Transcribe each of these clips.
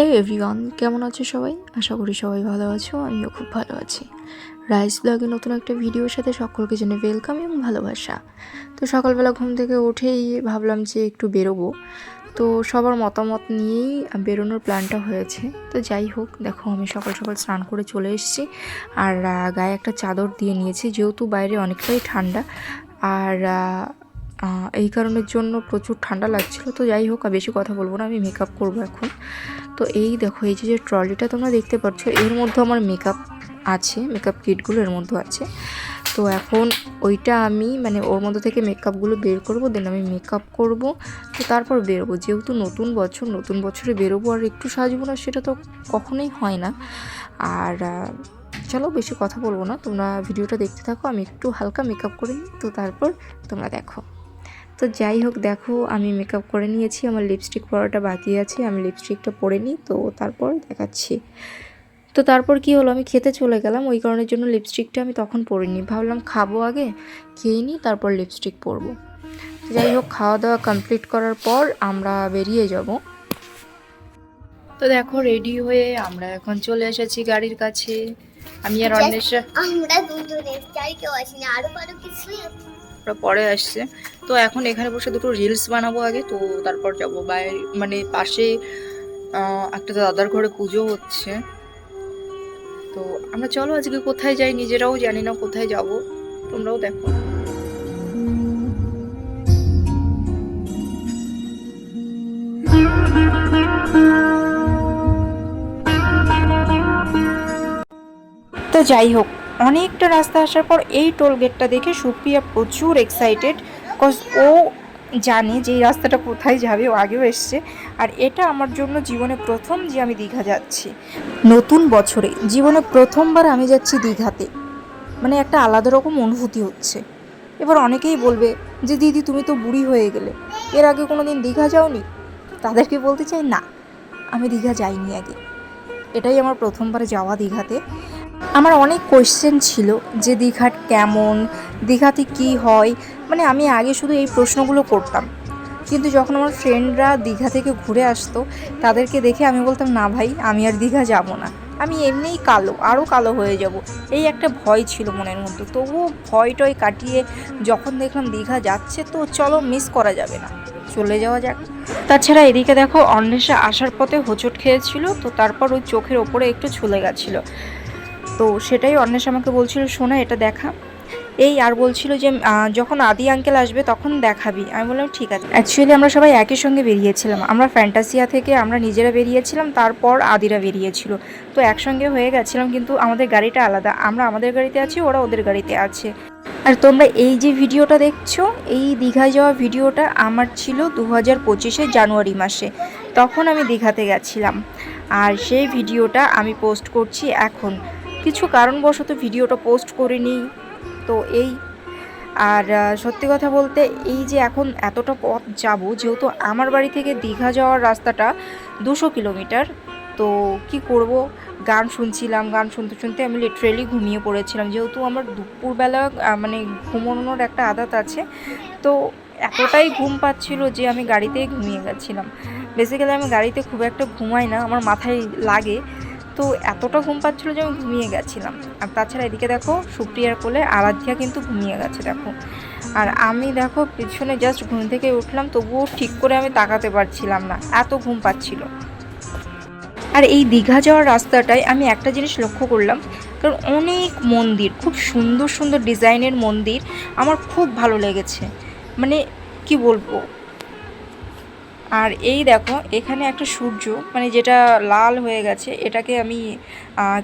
Hello everyone কেমন আছো সবাই? আশা করি সবাই ভালো আছো, আমিও খুব ভালো আছি। রাইস ব্লগে নতুন একটা ভিডিওর সাথে সকলকে জেনে ওয়েলকাম এবং ভালোবাসা। তো সকালবেলা ঘুম থেকে উঠেই ভাবলাম যে একটু বেরোবো। তো সবার মতামত নিয়েই বেরোনোর প্ল্যানটা হয়েছে। তো যাই হোক, দেখো আমি সকাল সকাল স্নান করে চলে এসেছি। আর গায়ে একটা চাদর দিয়ে নিয়েছি, যেহেতু বাইরে অনেকটাই ঠান্ডা। আর এই কারণের জন্য প্রচুর ঠান্ডা লাগছিল। তো যাই হোক, আর বেশি কথা বলব না, আমি মেকআপ করব এখন। তো এই দেখো, এই যে ট্রলিটা তোমরা দেখতে পাচ্ছ, এর মধ্যে আমার মেকআপ আছে মেকআপ কিটগুলো এর মধ্যে আছে। তো এখন ওইটা আমি মানে ওর মধ্যে থেকে মেকআপগুলো বের করব দেন আমি মেকআপ করব, তো তারপর বেরোবো। যেহেতু নতুন বছর, নতুন বছরে বেরোবো আর একটু সাজবো না, সেটা তো কখনোই হয় না। আর চলো বেশি কথা বলব না, তোমরা ভিডিওটা দেখতে থাকো, আমি একটু হালকা মেকআপ করে নিই, তো তারপর তোমরা দেখো। তো যাই হোক দেখো আমি মেকআপ করে নিয়েছি আমার লিপস্টিক পরাটা বাকি আছে আমি লিপস্টিকটা পরে নিই তো তারপর দেখাচ্ছি। তো তারপর কি হলো আমি খেতে চলে গেলাম ওই কারণের জন্য লিপস্টিকটা আমি তখন পরিনি ভাবলাম খাব আগে খেয়ে নিই তারপর লিপস্টিক পরবো। যাই হোক খাওয়া দাওয়া কমপ্লিট করার পর আমরা বেরিয়ে যাব। তো দেখো রেডি হয়ে আমরা এখন চলে এসেছি গাড়ির কাছে। আমি আর অন্বেষা আমরা দুজনে চাই কেউ আসিনি আরও কারও কিছুই ওরা পরে আসছে। তো এখন এখানে বসে দুটো রিলস বানাবো আগে, তো তারপর যাব। বাইরে মানে পাশে একটা দাদার ঘরে পুজো হচ্ছে। তো আমরা চলো আজকে কোথায় যাই, নিজেরাও জানি না কোথায় যাব। তোমরাও দেখো। তো যাই হোক অনেকটা রাস্তা আসার পর এই টোল গেটটা দেখে সুপ্রিয়া প্রচুর এক্সাইটেড কজ ও জানে যে এই রাস্তাটা কোথায় যাবে, ও আগেও এসছে। আর এটা আমার জন্য জীবনে প্রথম যে আমি দীঘা যাচ্ছি। নতুন বছরে, জীবনে প্রথমবার আমি যাচ্ছি দীঘাতে। মানে একটা আলাদা রকম অনুভূতি হচ্ছে। এবার অনেকেই বলবে যে, দিদি, তুমি তো বুড়ি হয়ে গেলে। এর আগে কোনো দিন দীঘা যাওনি? তাদেরকে বলতে চাই, না, আমি দীঘা যাইনি আগে। এটাই আমার প্রথমবার যাওয়া দীঘাতে। আমার অনেক কোয়েশ্চেন ছিল যে দীঘাট কেমন, দীঘাতে কি হয়? মানে আমি আগে শুধু এই প্রশ্নগুলো করতাম। কিন্তু যখন আমার ফ্রেন্ডরা দীঘা থেকে ঘুরে আসতো, তাদেরকে দেখে আমি বলতাম, না ভাই, আমি আর দীঘা যাব না। আমি এমনিই কালো আরও কালো হয়ে যাব। এই একটা ভয় ছিল মনের মধ্যে। তবুও ভয় টয় কাটিয়ে যখন দেখলাম দীঘা যাচ্ছে, তো চলো মিস করা যাবে না। চলে যাওয়া যাক। তাছাড়া এদিকে দেখো, অন্বেষা আসার পথে হোঁচট খেয়েছিল, তো তারপর ওই চোখের ওপরে একটু ছুলে গেছিল। তো সেটাই অন্বেষ আমাকে বলছিল, শোনা, এটা দেখা। এই আর বলছিল যে যখন আদি আঙ্কেল আসবে তখন দেখাবি। আমি বললাম, ঠিক আছে। অ্যাকচুয়ালি আমরা সবাই একই সঙ্গে বেরিয়েছিলাম। আমরা ফ্যান্টাসিয়া থেকে আমরা নিজেরা বেরিয়েছিলাম, তারপর আদিরা বেরিয়েছিল। তো একসঙ্গে হয়ে গেছিলাম, কিন্তু আমাদের গাড়িটা আলাদা। আমরা আমাদের গাড়িতে আছি, ওরা ওদের গাড়িতে আছে। আর তোমরা এই যে ভিডিওটা দেখছ, এই দীঘায় যাওয়া ভিডিওটা আমার ছিল দু হাজার পঁচিশে জানুয়ারি মাসে। তখন আমি দীঘাতে গেছিলাম। আর সেই ভিডিওটা আমি পোস্ট করছি এখন। কিছু কারণবশত ভিডিওটা পোস্ট করিনি, তো এই। আর সত্যি কথা বলতে এই যে এখন এতটা পথ যাব, যেহেতু আমার বাড়ি থেকে দীঘা যাওয়ার রাস্তাটা দুশো কিলোমিটার, তো কি করব? গান শুনছিলাম, গান শুনতে শুনতে আমি লিটারেলি ঘুমিয়ে পড়েছিলাম। যেহেতু আমার দুপুরবেলা মানে ঘুমানোর একটা আদাত আছে, তো এতটাই ঘুম পাচ্ছিল যে আমি গাড়িতেই ঘুমিয়ে গেছিলাম। বেসিক্যালি আমি গাড়িতে খুব একটা ঘুমাই না, আমার মাথায় লাগে। তো এতটা ঘুম পাচ্ছিলো যে আমি ঘুমিয়ে গেছিলাম। আর তাছাড়া এদিকে দেখো সুপ্রিয়ার কোলে আরাধ্যা কিন্তু ঘুমিয়ে গেছে, দেখো। আর আমি দেখো পিছনে জাস্ট ঘুম থেকে উঠলাম, তবুও ঠিক করে আমি তাকাতে পারছিলাম না, এত ঘুম পাচ্ছিল। আর এই দীঘা যাওয়ার রাস্তাটায় আমি একটা জিনিস লক্ষ্য করলাম, কারণ অনেক মন্দির, খুব সুন্দর সুন্দর ডিজাইনের মন্দির, আমার খুব ভালো লেগেছে। মানে কি বলব? আর এই দেখো, এখানে একটা সূর্য মানে যেটা লাল হয়ে গেছে, এটাকে আমি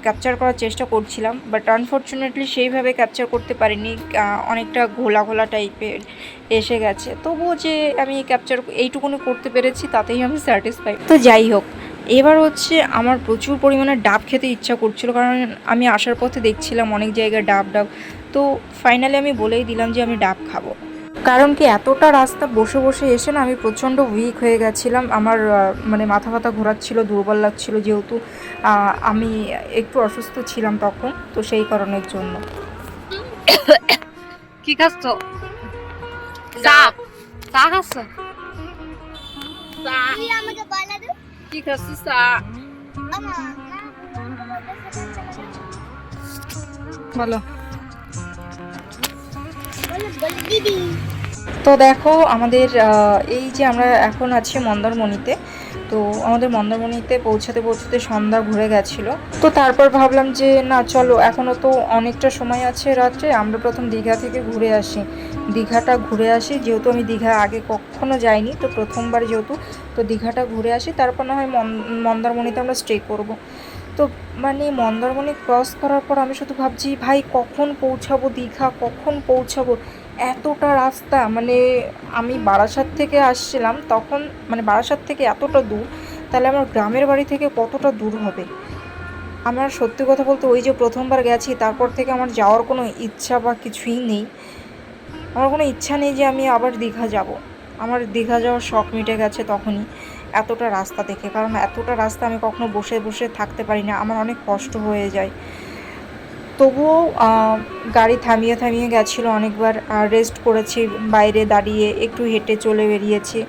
ক্যাপচার করার চেষ্টা করছিলাম বাট আনফর্চুনেটলি সেইভাবে ক্যাপচার করতে পারিনি অনেকটা ঘোলা ঘোলা টাইপের এসে গেছে। তবুও যে আমি ক্যাপচার এইটুকুনি করতে পেরেছি, তাতেই আমি স্যাটিসফাই তো যাই হোক, এবার হচ্ছে আমার প্রচুর পরিমাণে ডাব খেতে ইচ্ছা করছিল, কারণ আমি আসার পথে দেখছিলাম অনেক জায়গায় ডাব ডাব। তো ফাইনালি আমি বলেই দিলাম যে আমি ডাব খাব। কারণ কি এতটা রাস্তা বসে বসে এসে না আমি প্রচণ্ড উইক হয়ে গেছিলাম। আমার মানে মাথা ব্যথা ঘোরাচ্ছিল দুর্বল লাগছিল যেহেতু আমি একটু অসুস্থ ছিলাম তখন তো সেই কারণের জন্য। কি খাচ্ছ? চা। চা খাচ্ছ? চা। তুই আমাকে বলা দে কি খাচ্ছ? চা। বলো। বলো বলো দিদি। তো দেখো আমাদের এই যে আমরা এখন আছি মন্দারমণিতে, তো আমাদের মন্দারমণিতে পৌঁছাতে পৌঁছাতে সন্ধ্যা ঘুরে গেছিল। তো তারপর ভাবলাম যে, না, চলো এখনও তো অনেকটা সময় আছে রাত্রে, আমরা প্রথম দীঘা থেকে ঘুরে আসি। দীঘাটা ঘুরে আসি, যেহেতু আমি দীঘা আগে কখনো যাইনি, তো প্রথমবার যেহেতু, তো দীঘাটা ঘুরে আসি। তারপর না হয় মন- মন্দারমণিতে আমরা স্টে করব। তো মানে মন্দারমণি ক্রস করার পর আমি শুধু ভাবছি, ভাই, কখন পৌঁছাবো দীঘা, কখন পৌঁছাবো? এতটা রাস্তা মানে আমি বারাসাত থেকে আসছিলাম, তখন মানে বারাসাত থেকে এতটা দূর, তাহলে আমার গ্রামের বাড়ি থেকে কতটা দূর হবে? আমার সত্যি কথা বলতে ওই যে প্রথমবার গেছি, তারপর থেকে আমার যাওয়ার কোনো ইচ্ছা বা কিছুই নেই। আমার কোনো ইচ্ছা নেই যে আমি আবার দীঘা যাব। আমার দীঘা যাওয়ার শখ মিটে গেছে তখনই, এতটা রাস্তা দেখে। কারণ এতটা রাস্তা আমি কখনো বসে বসে থাকতে পারি না, আমার অনেক কষ্ট হয়ে যায়। তবুও গাড়ি থামিয়ে থামিয়ে গেছিল অনেকবার রেস্ট করেছি বাইরে দাঁড়িয়ে, একটু হেঁটে চলে বেরিয়েছি।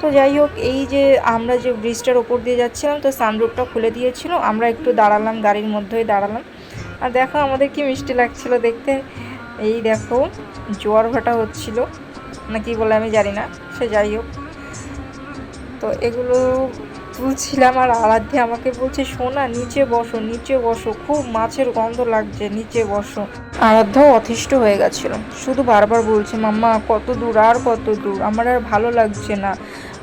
তো যাই হোক, এই যে আমরা যে ব্রিজটার ওপর দিয়ে যাচ্ছিলাম, তো সানরুফটা খুলে দিয়েছিল, আমরা একটু দাঁড়ালাম, গাড়ির মধ্যেই দাঁড়ালাম। আর দেখো আমাদের কি মিষ্টি লাগছিল দেখতে। এই দেখো, জোয়ার ভাটা হচ্ছিল, না কি বলে আমি জানি না, সে যাই হোক। তো এগুলো তুলছিলাম আর আরাধ্যে আমাকে বলছে, সোনা, নিচে বসো নিচে বসো, খুব মাছের গন্ধ লাগছে, নিচে বসো। আরাধ্যাও অতিষ্ঠ হয়ে গেছিল। শুধু বারবার বলছে, মাম্মা, কত দূর, আর কত দূর, আমার আর ভালো লাগছে না।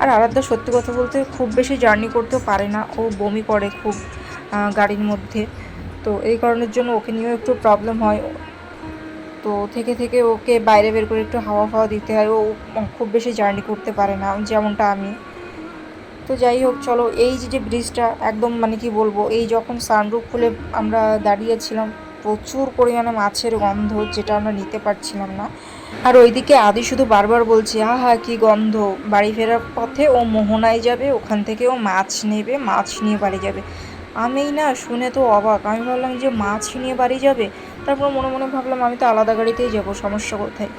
আর আরাধ্যা সত্যি কথা বলতে খুব বেশি জার্নি করতেও পারে না, ও বমি করে খুব গাড়ির মধ্যে। তো এই কারণের জন্য ওকে নিয়েও একটু প্রবলেম হয়। তো থেকে থেকে ওকে বাইরে বের করে একটু হাওয়া ফাওয়া দিতে হয়, ও খুব বেশি জার্নি করতে পারে না, যেমনটা আমি। তো যাই হোক, চলো এই যে যে ব্রিজটা একদম মানে কি বলব, এই যখন সানরুফ খুলে আমরা দাঁড়িয়েছিলাম, প্রচুর পরিমাণে মাছের গন্ধ যেটা আমরা নিতে পারছিলাম না। আর ওইদিকে আদি শুধু বারবার বলছে হা হা কি গন্ধ। বাড়ি ফেরার পথে ও মোহনায় যাবে, ওখান থেকে ও মাছ নেবে, মাছ নিয়ে বাড়ি যাবে। আমি না শুনে তো অবাক, আমি ভাবলাম যে মাছ নিয়ে বাড়ি যাবে, তারপর মনে মনে ভাবলাম আমি তো আলাদা গাড়িতেই যাব, সমস্যা কোথায়?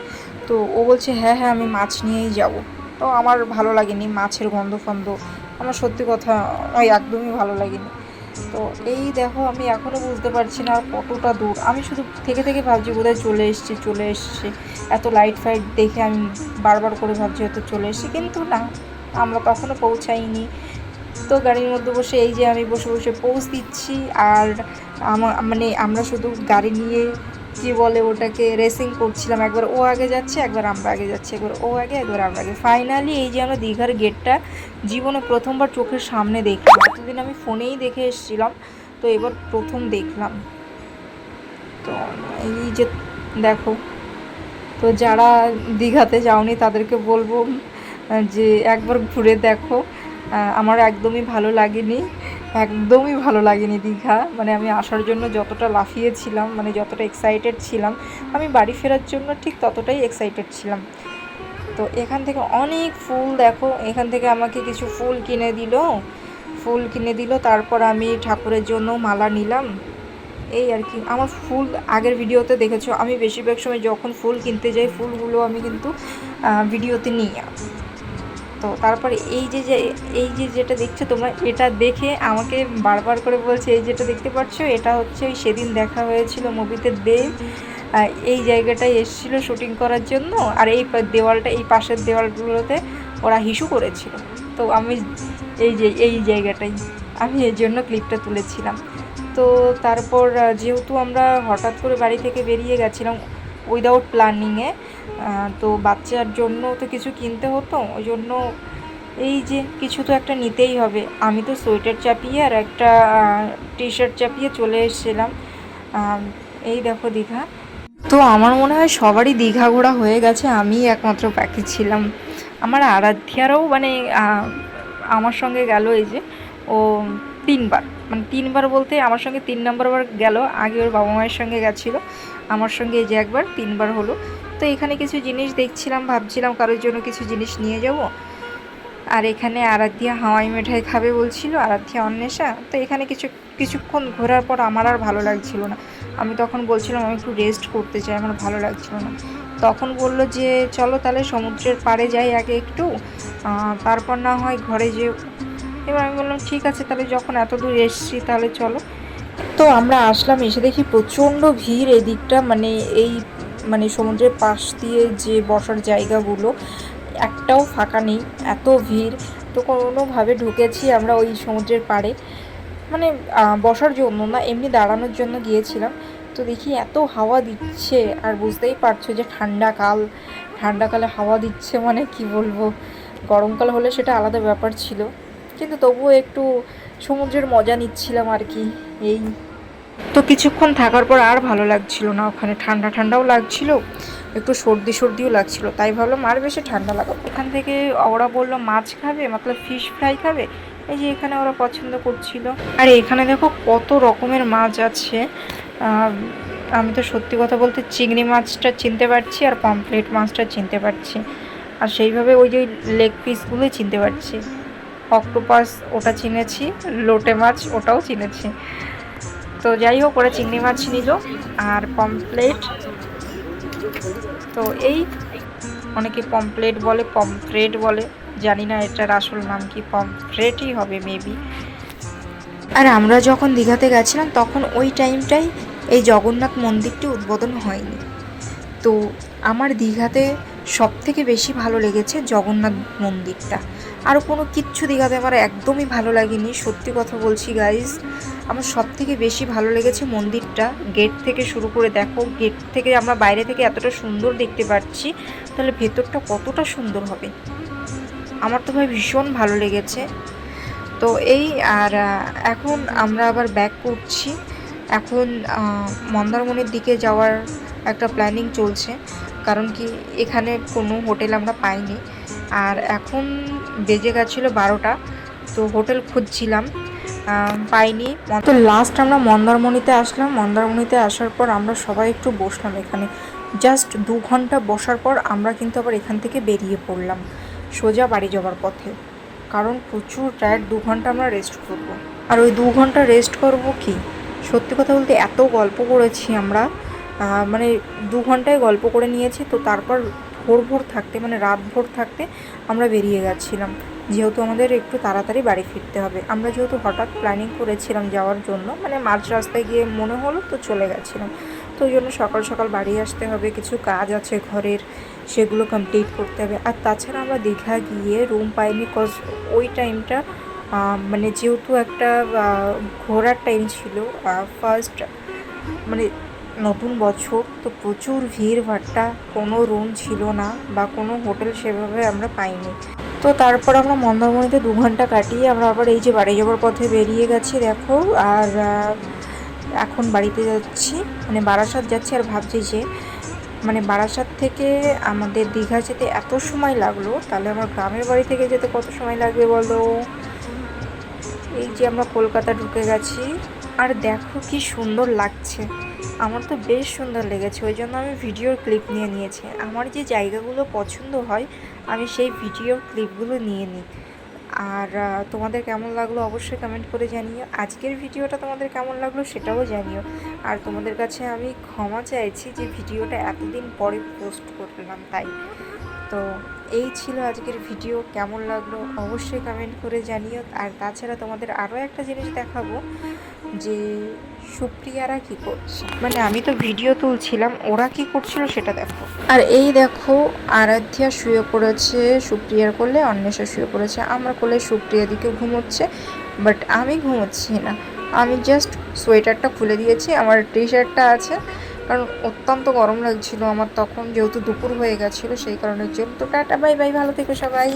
তো ও বলছে হ্যাঁ হ্যাঁ আমি মাছ নিয়েই যাব। তো আমার ভালো লাগেনি, মাছের গন্ধ ফন্ধ। আমার সত্যি কথা ওই একদমই ভালো লাগেনি। তো এই দেখো, আমি এখনও বুঝতে পারছি না কতটা দূর। আমি শুধু থেকে থেকে ভাবছি বোধহয় চলে এসছি চলে এসছি। এত লাইট ফাইট দেখে আমি বারবার করে ভাবছি হয়তো চলে এসছি, কিন্তু না, আমরা তখনও পৌঁছাইনি। তো গাড়ির মধ্যে বসে এই যে আমি বসে বসে পৌঁছ দিচ্ছি, আর আমা- মানে আমরা শুধু গাড়ি নিয়ে কি বলে ওটাকে রেসিং করছিলাম, একবার ও আগে যাচ্ছে, একবার আমরা আগে যাচ্ছি, একবার ও আগে, একবার আমরা আগে। ফাইনালি এই যে আমরা দীঘার গেটটা জীবনে প্রথমবার চোখের সামনে দেখলাম। এতদিন আমি ফোনেই দেখে এসেছিলাম, তো এবার প্রথম দেখলাম। তো এই যে দেখো, তো যারা দীঘাতে যাওনি, তাদেরকে বলব যে একবার ঘুরে দেখো। আমার একদমই ভালো লাগেনি। একদমই ভালো লাগেনি দীঘা। মানে আমি আসার জন্য যতটা লাফিয়েছিলাম মানে যতটা এক্সাইটেড ছিলাম, আমি বাড়ি ফেরার জন্য ঠিক ততটাই এক্সাইটেড ছিলাম। তো এখান থেকে অনেক ফুল দেখো, এখান থেকে আমাকে কিছু ফুল কিনে দিল। ফুল কিনে দিল, তারপর আমি ঠাকুরের জন্য মালা নিলাম। এই আর কি, আমার ফুল আগের ভিডিওতে দেখেছ, আমি বেশিরভাগ সময় যখন ফুল কিনতে যাই, ফুলগুলো আমি কিন্তু ভিডিওতে নিই। তো তারপরে এই যে যে, এই যে যেটা দেখছ তোমরা, এটা দেখে আমাকে বারবার করে বলছে, এই যেটা দেখতে পাচ্ছ, এটা হচ্ছে ওই সেদিন দেখা হয়েছিল মুভিতে দেব। এই জায়গাটায় এসেছিল শুটিং করার জন্য, আর এই দেওয়ালটা, এই পাশের দেওয়ালগুলোতে ওরা হিসু করেছিল। তো আমি এই যে, এই জায়গাটাই আমি এর জন্য ক্লিপটা তুলেছিলাম। তো তারপর যেহেতু আমরা হঠাৎ করে বাড়ি থেকে বেরিয়ে গেছিলাম উইদাউট প্ল্যানিংয়ে তো বাচ্চার জন্য তো কিছু কিনতে হতো, ওই জন্য এই যে কিছু তো একটা নিতেই হবে। আমি তো সোয়েটার চাপিয়ে আর একটা টি শার্ট চাপিয়ে চলে এসেছিলাম। এই দেখো দীঘা। তো আমার মনে হয় সবারই দীঘা ঘোরা হয়ে গেছে আমি একমাত্র বাকি ছিলাম। আমার আরাধ্যারও মানে আমার সঙ্গে গেল এই যে, ও তিনবার। মানে তিনবার বলতে আমার সঙ্গে তিন নম্বর বার গেল, আগে ওর বাবা মায়ের সঙ্গে গেছিল। আমার সঙ্গে এই যে একবার, তিনবার হলো। তো এখানে কিছু জিনিস দেখছিলাম, ভাবছিলাম কারোর জন্য কিছু জিনিস নিয়ে যাব। আর এখানে আরাধ্যা হাওয়াই মিঠাই খাবে বলছিল, আরাধ্যা অন্বেষা। তো এখানে কিছু, কিছুক্ষণ ঘোরার পর আমার আর ভালো লাগছিল না। আমি তখন বলছিলাম, আমি একটু রেস্ট করতে চাই, আমার ভালো লাগছিল না। তখন বলল যে, চলো তাহলে সমুদ্রের পাড়ে যাই আগে একটু। তারপর না হয় ঘরে যে এবার আমি বললাম, ঠিক আছে, তাহলে যখন এত দূর এসছি, তাহলে চলো। তো আমরা আসলাম, এসে দেখি প্রচণ্ড ভিড় এদিকটা মানে এই মানে সমুদ্রের পাশ দিয়ে যে বসার জায়গাগুলো, একটাও ফাঁকা নেই, এত ভিড়। তো কোনোভাবে ঢুকেছি আমরা ওই সমুদ্রের পাড়ে। মানে বসার জন্য না, এমনি দাঁড়ানোর জন্য গিয়েছিলাম। তো দেখি এত হাওয়া দিচ্ছে, আর বুঝতেই পারছ যে ঠান্ডা কাল। ঠান্ডাকালে হাওয়া দিচ্ছে মানে কি বলব? গরমকাল হলে সেটা আলাদা ব্যাপার ছিল। কিন্তু তবুও একটু সমুদ্রের মজা নিচ্ছিলাম আর কি এই। তো কিছুক্ষণ থাকার পর আর ভালো লাগছিল না ওখানে ঠান্ডা ঠান্ডাও লাগছিল একটু সর্দি সর্দিও লাগছিল তাই ভাবলাম আর বেশি ঠান্ডা লাগাবো ওখান থেকে ওরা বলল মাছ খাবে মতলব ফিশ ফ্রাই খাবে এই যে এখানে ওরা পছন্দ করছিল। আর এখানে দেখো কত রকমের মাছ আছে আমি তো সত্যি কথা বলতে চিংড়ি মাছটা চিনতে পারছি আর পমফ্লেট মাছটা চিনতে পারছি আর সেইভাবে ওই যে লেগ পিসগুলোই চিনতে পারছি। অক্টোপাস ওটা চিনেছি, লোটে মাছ ওটাও চিনেছি। তো যাই হোক, ওরা চিংড়ি মাছ নিল আর পমফ্লেট। তো এই অনেকে পমফ্লেট বলে, পমফ্রেট বলে, জানি না এটার আসল নাম কি, পমফ্রেটই হবে মেবি আর আমরা যখন দীঘাতে গেছিলাম, তখন ওই টাইমটাই এই জগন্নাথ মন্দিরটি উদ্বোধন হয়নি। তো আমার দীঘাতে সব থেকে বেশি ভালো লেগেছে জগন্নাথ মন্দিরটা। আর কোনো কিচ্ছু দীঘাতে আমার একদমই ভালো লাগেনি। সত্যি কথা বলছি গাইজ আমার সব থেকে বেশি ভালো লেগেছে মন্দিরটা। গেট থেকে শুরু করে দেখো, গেট থেকে আমরা বাইরে থেকে এতটা সুন্দর দেখতে পাচ্ছি তাহলে ভেতরটা কতটা সুন্দর হবে? আমার তো ভাই ভীষণ ভালো লেগেছে। তো এই, আর এখন আমরা আবার ব্যাক করছি। এখন মন্দারমণির দিকে যাওয়ার একটা প্ল্যানিং চলছে। কারণ কি, এখানে কোনো হোটেল আমরা পাইনি। আর এখন বেজে গেছিল বারোটা, তো হোটেল খুঁজছিলাম পাইনি। তো লাস্ট আমরা মন্দারমণিতে আসলাম, মন্দারমণিতে আসার পর আমরা সবাই একটু বসলাম এখানে। জাস্ট দু ঘণ্টা বসার পর আমরা কিন্তু আবার এখান থেকে বেরিয়ে পড়লাম, সোজা বাড়ি যাওয়ার পথে। কারণ প্রচুর টায়ার্ড দু ঘণ্টা আমরা রেস্ট করব। আর ওই দু ঘণ্টা রেস্ট করব কি? সত্যি কথা বলতে এত গল্প করেছি আমরা মানে দু ঘন্টায় গল্প করে নিয়েছি, তো তারপর ভোর ভোর থাকতে মানে রাত ভোর থাকতে আমরা বেরিয়ে গেছিলাম যেহেতু আমাদের একটু তাড়াতাড়ি বাড়ি ফিরতে হবে। আমরা যেহেতু হঠাৎ প্ল্যানিং করেছিলাম যাওয়ার জন্য মানে মাঝ রাস্তায় গিয়ে মনে হলো তো চলে গেছিলাম। তো ওই জন্য সকাল সকাল বাড়ি আসতে হবে, কিছু কাজ আছে ঘরের, সেগুলো কমপ্লিট করতে হবে। আর তাছাড়া আমরা দীঘা গিয়ে রুম পাইনি কজ ওই টাইমটা মানে যেহেতু একটা ঘোরার টাইম ছিল ফার্স্ট মানে নতুন বছর, তো প্রচুর ভিড় ভাট্টা কোনো রুম ছিল না বা কোনো হোটেল সেভাবে আমরা পাইনি। তো তারপর আমরা মন্দারমণিতে দু ঘণ্টা কাটিয়ে আমরা আবার এই যে বাড়ি যাওয়ার পথে বেরিয়ে গেছি, দেখো, আর এখন বাড়িতে যাচ্ছি। মানে বারাসাত যাচ্ছি আর ভাবছি যে মানে বারাসাত থেকে আমাদের দীঘা যেতে এত সময় লাগল, তাহলে আমার গ্রামের বাড়ি থেকে যেতে কত সময় লাগবে বলো? এই যে আমরা কলকাতা ঢুকে গেছি, আর দেখো কি সুন্দর লাগছে। আমার তো বেশ সুন্দর লেগেছে, ওই জন্য আমি ভিডিওর ক্লিপ নিয়ে নিয়েছি। আমার যে জায়গাগুলো পছন্দ হয়, আমি সেই ভিডিওর ক্লিপগুলো নিয়ে নিই। আর তোমাদের কেমন লাগল অবশ্যই কমেন্ট করে জানিও। আজকের ভিডিওটা তোমাদের কেমন লাগল সেটাও জানিও। আর তোমাদের কাছে আমি ক্ষমা চাইছি যে ভিডিওটা এতদিন পরে পোস্ট করলাম তাই। তো এই ছিল আজকের ভিডিও, কেমন লাগল অবশ্যই কমেন্ট করে জানিও। আর তাছাড়া তোমাদের আরও একটা জিনিস দেখাবো যে সুপ্রিয়ারা কি করছে? মানে আমি তো ভিডিও তুলছিলাম ওরা কি করছিল সেটা দেখো। আর এই দেখো আরাধ্যা শুয়ে পড়েছে সুপ্রিয়ার কোলে অন্বেষা শুয়ে পড়েছে আমার কোলে সুপ্রিয়া দিকে ঘুমোচ্ছে বাট আমি ঘুমোচ্ছি না। আমি জাস্ট সোয়েটারটা খুলে দিয়েছি আমার টি শার্টটা আছে কারণ অত্যন্ত গরম লাগছিল আমার তখন যেহেতু দুপুর হয়ে গেছিল সেই কারণের জন্য তো টাটা বাই বাই ভালো থেকো সবাই।